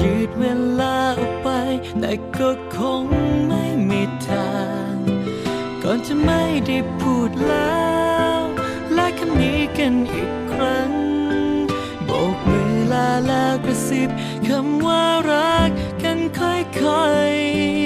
ยืดเวลาออกไป แต่ก็คงไม่มีทาง ก่อนจะไม่ได้พูดแล้ว และคำนี้กันอีกครั้ง โบกมือลาแล้วกระซิบคำว่ารักกันค่อยๆ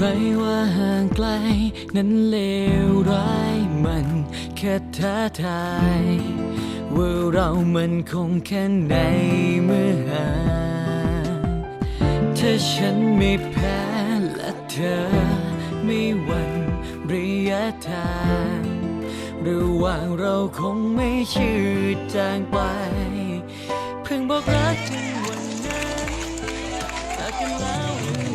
ใครว่าห่างไกล นั้นเลวร้ายมันแค่ท้าทาย ว่าเรามันคงแค่ไหนเมื่อหางถ้าฉันไม่แพ้และเธอไม่หวันระยะทางระหว่างเราคงไม่ชืดจางไป เพิ่งบอกรักกันวันนั้นจากกันแล้ว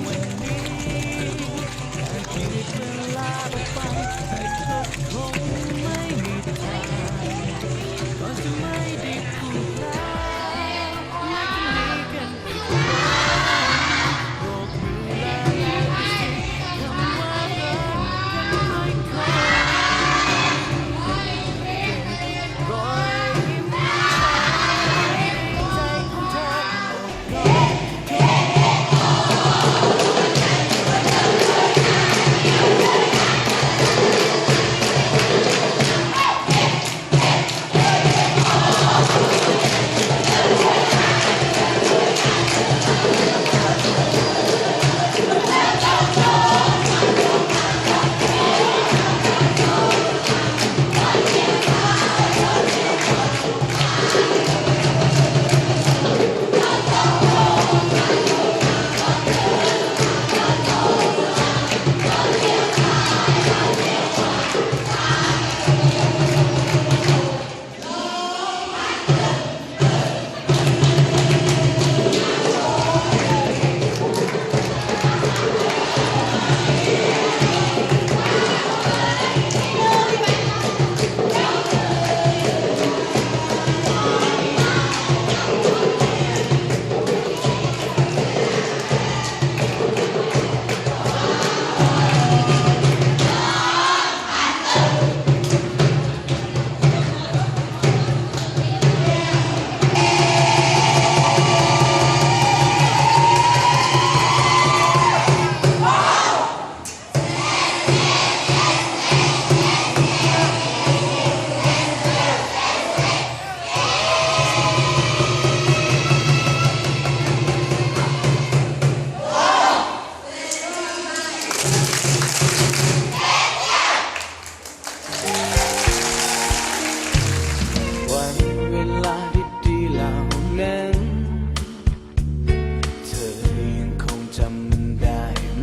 Vamos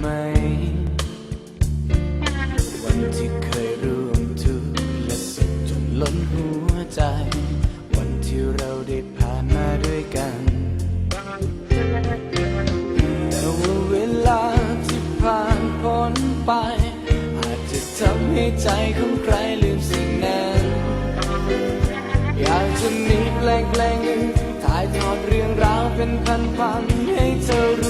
ไหม วันที่เคยร่วมทุกข์และสุขจนล้นหัวใจ วันที่เราได้ผ่านมาด้วยกันแต่ว่าเวลาที่ผ่านพ้นไป อาจจะทำให้ใจของใครลืมสิ่งนั้น อยากจะมีเพลงเพลงหนึ่งถ่ายทอดเรื่องราวเป็นพันๆให้เธอรู้